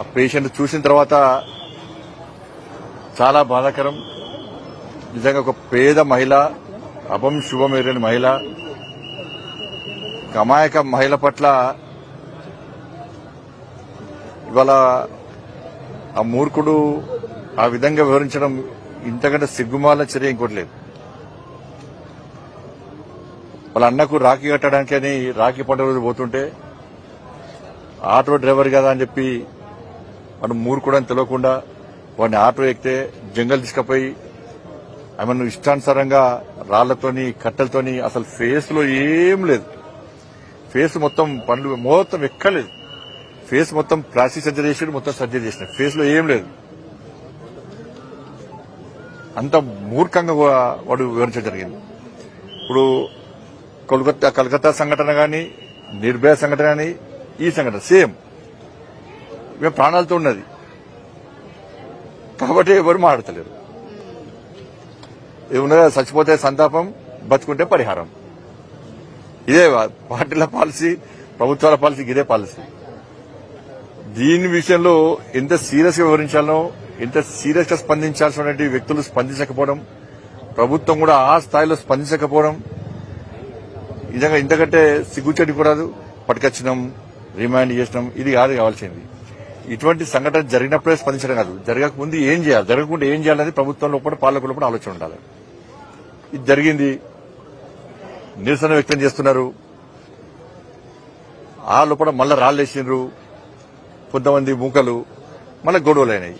ఆ పేషెంట్ చూసిన తర్వాత చాలా బాధాకరం. నిజంగా ఒక పేద మహిళ అపం శుభం ఎరని మహిళ అమాయక మహిళ పట్ల ఇవాళ ఆ మూర్ఖుడు ఆ విధంగా వివరించడం ఇంతకంటే సిగ్గుమాల చర్య ఇంకోటి లేదు. వాళ్ళ అన్నకు రాఖీ కట్టడానికి అని రాఖీ పండుగ రోజు పోతుంటే ఆటో డ్రైవర్ కదా అని చెప్పి వాడు మూరు కూడా తెలియకుండా వాడిని ఆటో ఎక్కితే జంగల్ తీసుకపోయి ఆమెను ఇష్టానుసారంగా రాళ్ళతోని కట్టెలతోని అసలు ఫేస్లో ఏం లేదు. ఫేస్ మొత్తం పండ్లు మొత్తం ఎక్కలేదు. ఫేస్ మొత్తం ప్లాస్టిక్ సర్జరీ చేసాడు మొత్తం సర్జరీ చేసిన ఫేస్లో ఏం లేదు. అంత మూర్ఖంగా వాడు వివరించడం జరిగింది. ఇప్పుడు కోల్కతా కలకత్తా సంఘటన గాని నిర్భయ సంఘటన గాని ఈ సంఘటన సేమ్. మేము ప్రాణాలతో ఉన్నది. కాబట్టి ఎవరు మాట్లాడతలేరు. ఏమన్నా చచ్చిపోతే సంతాపం బతుకుంటే పరిహారం. ఇదే పార్టీల పాలసీ ప్రభుత్వాల పాలసీ ఇదే పాలసీ. దీని విషయంలో ఎంత సీరియస్గా వివరించాలో ఎంత సీరియస్గా స్పందించాల్సినటువంటి వ్యక్తులు స్పందించకపోవడం ప్రభుత్వం కూడా ఆ స్థాయిలో స్పందించకపోవడం నిజంగా ఇంతకంటే సిగ్గుచెడి కూడదు పట్టుకొచ్చినాం రిమాండ్ చేసినాం ఇది కాదు కావాల్సింది. ఇటువంటి సంఘటన జరిగినప్పుడే స్పందించడం కాదు. జరగకముందు ఏం చేయాలి? జరగకుండా ఏం చేయాలనేది ప్రభుత్వంలో కూడా పాలకులు కూడా ఆలోచన ఉండాలి. ఇది జరిగింది. నిరసన వ్యక్తం చేస్తున్నారు. ఆ లోపల మళ్ళా రాళ్ళేసినారు కొంతమంది మూకలు. మళ్ళీ గొడవలైనాయి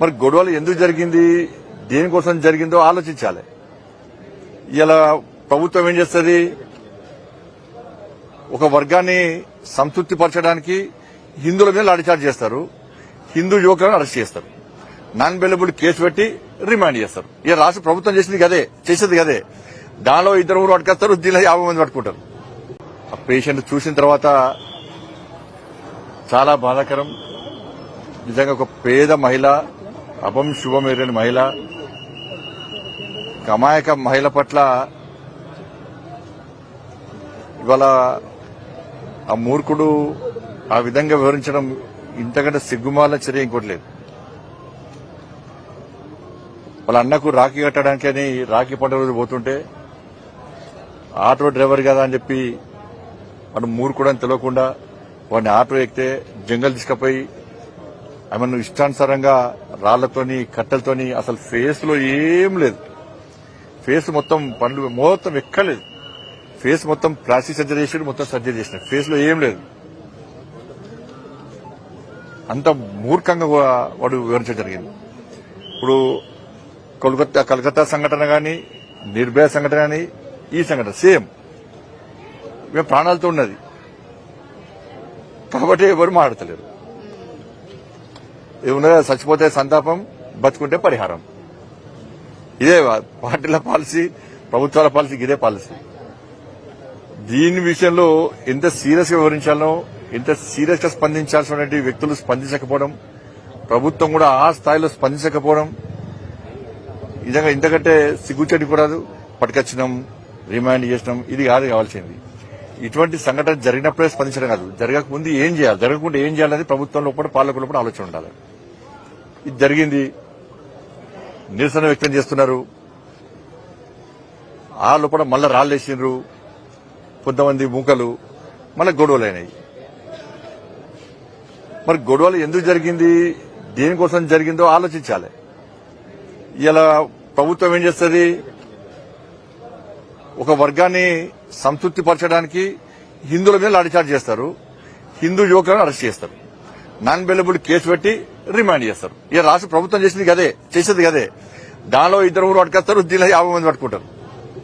మరి గొడవలు ఎందుకు జరిగింది? దేనికోసం జరిగిందో ఆలోచించాలి. ఇలా ప్రభుత్వం ఏం చేస్తుంది? ఒక వర్గాన్ని సంతృప్తి పరచడానికి హిందువుల మీద లాఠీచార్జ్ చేస్తారు. హిందూ యువకులను అరెస్ట్ చేస్తారు. నాన్ బెలబుల్ కేసు పెట్టి రిమాండ్ చేస్తారు. ఇక రాష్ట్ర ప్రభుత్వం చేసింది కదే చేసేది కదే దానిలో ఇద్దరు ఊరు పట్టుకొస్తారు దీనిలో యాభై మంది పట్టుకుంటారు. ఆ పేషెంట్ చూసిన తర్వాత చాలా బాధాకరం. నిజంగా ఒక పేద మహిళ అపం శుభమేరని మహిళ అమాయక మహిళ పట్ల ఇవాళ ఆ మూర్ఖుడు ఆ విధంగా వివరించడం ఇంతకంటే సిగ్గుమాల చర్య ఇంకోటి లేదు. వాళ్ళ అన్నకు రాఖీ కట్టడానికి అని రాఖీ పండుగ రోజు పోతుంటే ఆటో డ్రైవర్ కదా అని చెప్పి వాడు మూర్ఖుడు అని తెలియకుండా వాడిని ఆటో ఎక్కితే జంగల్ తీసుకుపోయి ఆమెను ఇష్టానుసారంగా రాళ్ళతోని కట్టెలతోని అసలు ఫేస్లో ఏం లేదు. ఫేస్ మొత్తం పండ్లు మొత్తం ఎక్కలేదు. ఫేస్ మొత్తం ప్లాస్టిక్ సర్జరీ చేసాడు మొత్తం సర్జరీ చేసిన. ఫేస్లో ఏం లేదు. అంత మూర్ఖంగా వాడు వివరించడం జరిగింది. ఇప్పుడు కోల్కతా కలకత్తా సంఘటన కానీ నిర్భయ సంఘటన కానీ ఈ సంఘటన సేమ్. మేము ప్రాణాలతో ఉన్నది. కాబట్టి ఎవరు మాట్లాడతలేరు. ఏమన్నా చచ్చిపోతే సంతాపం బతుకుంటే పరిహారం. ఇదే పార్టీల పాలసీ ప్రభుత్వాల పాలసీ ఇదే పాలసీ. దీని విషయంలో ఎంత సీరియస్గా వివరించాలో ఎంత సీరియస్గా స్పందించాల్సినటువంటి వ్యక్తులు స్పందించకపోవడం ప్రభుత్వం కూడా ఆ స్థాయిలో స్పందించకపోవడం నిజంగా ఇంతకంటే సిగ్గుచేటి కూడదు పట్టుకొచ్చినాం రిమాండ్ చేసినాం ఇది కాదు కావాల్సింది. ఇటువంటి సంఘటన జరిగినప్పుడే స్పందించడం కాదు. జరగకముందు ఏం చేయాలి? జరగకుండా ఏం చేయాలనేది ప్రభుత్వంలో కూడా పాలకులు కూడా ఆలోచన ఉండాలి. ఇది జరిగింది. నిరసన వ్యక్తం చేస్తున్నారు. ఆ లోపల మళ్ళా రాళ్ళేసిండ్రు. కొంతమంది మూకలు మళ్ళీ గొడవలైనాయి. మరి గొడవలు ఎందుకు జరిగింది? దేనికోసం జరిగిందో ఆలోచించాలి. ఇలా ప్రభుత్వం ఏం చేస్తుంది? ఒక వర్గాన్ని సంతృప్తి పరచడానికి హిందువుల మీద లాఠీచార్జ్ చేస్తారు. హిందూ యువకులను అరెస్ట్ చేస్తారు. నాన్ బెలబుల్ కేసు పెట్టి రిమాండ్ చేస్తారు. ఇక రాష్ట్ర ప్రభుత్వం చేసింది కదే చేసేది కదే దానిలో ఇద్దరు ఊరు పట్టుకొస్తారు దీనిలో యాభై మంది పట్టుకుంటారు.